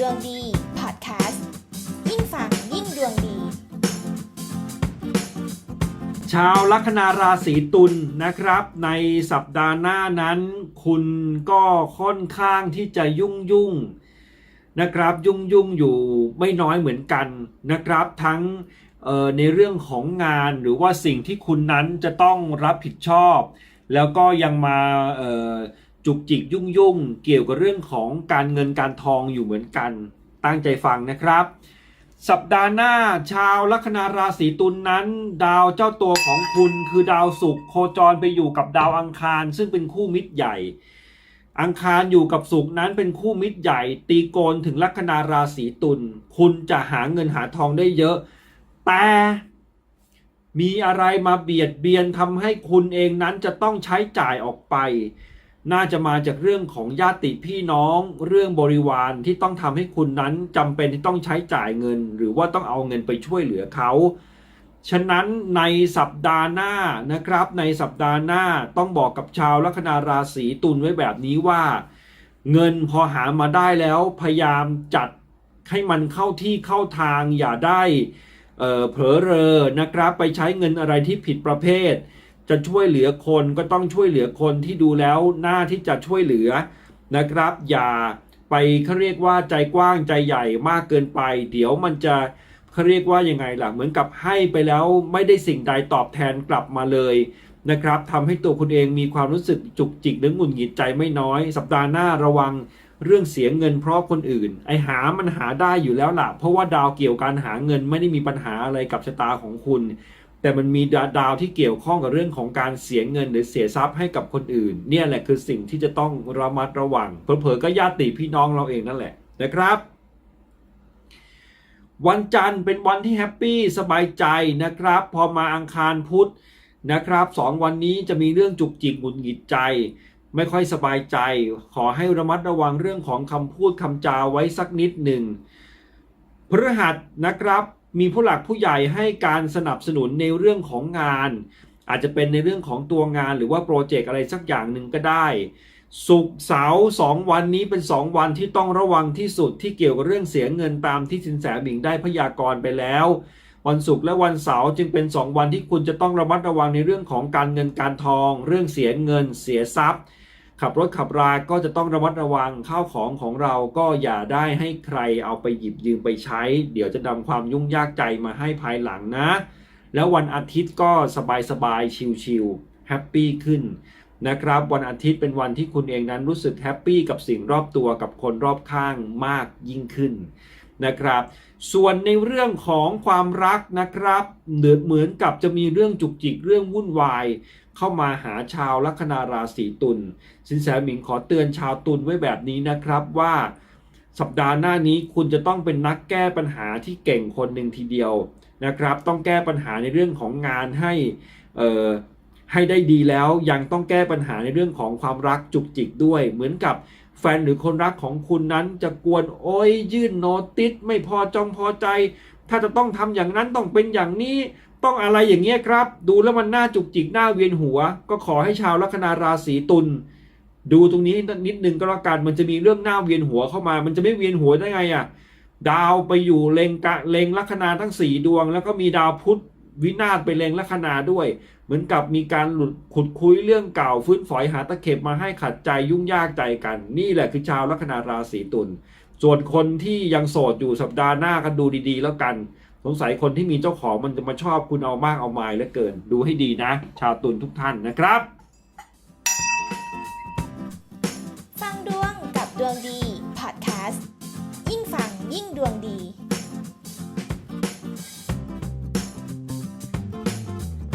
ดวงดีพอดแคสต์ยิ่งฟังยิ่งดวงดี ชาวลัคนาราศีตุลนะครับ ในสัปดาห์หน้านั้น คุณก็ค่อนข้างที่จะยุ่งยุ่งนะครับยุ่งยุ่งอยู่ไม่น้อยเหมือนกันนะครับ ทั้งในเรื่องของงานหรือว่าสิ่งที่คุณนั้นจะต้องรับผิดชอบ แล้วก็ยังมา จุกจิกยุ่งยุ่งเกี่ยวกับเรื่องของการเงินการทองอยู่เหมือนกัน ตั้งใจฟังนะครับ สัปดาห์หน้าชาวลัคนาราศีตุลนนั้น ดาวเจ้าตัวของคุณคือดาวศุกร์โคจรไปอยู่กับดาวอังคาร ซึ่งเป็นคู่มิตรใหญ่ อังคารอยู่กับศุกร์นั้นเป็นคู่มิตรใหญ่ ตีโกนถึงลัคนาราศีตุลคุณจะหาเงินหาทองได้เยอะ แต่มีอะไรมาเบียดเบียนทำให้คุณเองนั้นจะต้องใช้จ่ายออกไป น่าจะมาจากเรื่องของญาติพี่น้องเรื่องบริวารที่ต้องทำให้คุณนั้นจำเป็นที่ต้องใช้จ่ายเงิน หรือว่าต้องเอาเงินไปช่วยเหลือเขาฉะนั้นในสัปดาห์หน้านะครับ ในสัปดาห์หน้าต้องบอกกับชาวลัคนาราศีตุลไว้แบบนี้ว่า เงินพอหามาได้แล้วพยายามจัดให้มันเข้าที่เข้าทางอย่าได้เออเผลอเรอนะครับ ไปใช้เงินอะไรที่ผิดประเภท จะช่วยเหลือคนก็ต้องช่วยเหลือคนที่ดูแล้วหน้าที่จะช่วยเหลือนะครับ อย่าไปเขาเรียกว่าใจกว้างใจใหญ่มากเกินไป เดี๋ยวมันจะเขาเรียกว่ายังไงล่ะเหมือนกับให้ไปแล้วไม่ได้สิ่งใดตอบแทนกลับมาเลยนะครับทำให้ตัวคุณเองมีความรู้สึกจุกจิกหรือหงุดหงิดใจไม่น้อย สัปดาห์หน้าระวังเรื่องเสียเงินเพราะคนอื่น ไอหามันหาได้อยู่แล้วล่ะ เพราะว่าดาวเกี่ยวการหาเงินไม่ได้มีปัญหาอะไรกับชะตาของคุณ แต่มันมีดาวที่เกี่ยวข้องกับเรื่องของการเสียเงินหรือเสียทรัพย์ให้กับคนอื่น เนี่ยแหละคือสิ่งที่จะต้องระมัดระวังเผลอๆก็ญาติพี่น้องเราเองนั่นแหละนะครับวันจันทร์เป็นวันที่แฮปปี้สบายใจนะครับ พอมาอังคารพุธนะครับสองวันนี้จะมีเรื่องจุกจิกหงุดหงิดใจ ไม่ค่อยสบายใจ ขอให้ระมัดระวังเรื่องของคำพูดคำจาไว้สักนิดหนึ่งพฤหัสนะครับ มีผู้หลักผู้ใหญ่ให้การสนับสนุนในเรื่องของงาน อาจจะเป็นในเรื่องของตัวงานหรือว่าโปรเจกต์อะไรสักอย่างหนึ่งก็ได้ศุกเสาร์สองวันนี้เป็น 2 วันที่ต้องระวังที่สุดที่เกี่ยวกับเรื่องเสียเงินตามที่สินแสหมิงได้พยากรณ์ไปแล้ววันศุกร์และวันเสาร์จึงเป็น 2 วันที่คุณจะต้องระมัดระวังในเรื่องของการเงินการทอง เรื่องเสียเงินเสียทรัพย์ ขับรถขับราก็จะต้องระมัดระวังข้าวของของเราก็อย่าได้ให้ใครเอาไปหยิบยืมไปใช้ เดี๋ยวจะนำความยุ่งยากใจมาให้ภายหลังนะ แล้ววันอาทิตย์ก็สบายสบายๆชิลๆแฮปปี้ขึ้นนะครับ วันอาทิตย์เป็นวันที่คุณเองนั้นรู้สึกแฮปปี้กับสิ่งรอบตัวกับคนรอบข้างมากยิ่งขึ้น นะครับ ส่วนในเรื่องของความรักนะครับเหมือนเหมือนกับจะมีเรื่องจุกจิกเรื่องวุ่นวาย เข้ามาหาชาวลัคนาราศีตุลสินแสหมิงขอเตือนชาวตุลไว้แบบนี้นะครับว่าสัปดาห์หน้านี้คุณจะต้องเป็นนักแก้ปัญหาที่เก่งคนหนึ่งทีเดียวนะครับ ต้องแก้ปัญหาในเรื่องของงานให้เออให้ได้ดีแล้วยังต้องแก้ปัญหาในเรื่องของความรักจุกจิกด้วย เหมือนกับ แฟนหรือคนรักของคุณนั้นจะกวนโอ้ยยื่นโนติสไม่พอจองพอใจ ถ้าจะต้องทำอย่างนั้นต้องเป็นอย่างนี้ต้องอะไรอย่างเงี้ยครับ ดูแล้วมันน่าจุกจิกหน้าเวียนหัว ก็ขอให้ชาวลัคนาราศีตุลดูตรงนี้นิดนึงก็แล้วกันมันจะมีเรื่องหน้าเวียนหัวเข้ามา มันจะไม่เวียนหัวได้ไงอะดาวไปอยู่เลงกะเลงลัคนาทั้งสี่ดวง แล้วก็มีดาวพุธ วินาศไปเลงลัคนาด้วย เหมือนกับมีการหลุดขุดคุยเรื่องเก่าฟื้นฝอยหาตะเข็บมาให้ขัดใจยุ่งยากใจกัน นี่แหละคือชาวลัคนาราศีตุลส่วนคนที่ยังโสดอยู่สัปดาห์หน้ากันดูดีๆ แล้วกัน สงสัยคนที่มีเจ้าของมันจะมาชอบคุณเอามากเอามายเหลือเกิน ดูให้ดีนะ ชาวตุลทุกท่านนะครับ ฟังดวงกับดวงดีพอดแคสต์ยิ่งฟังยิ่งดวงดี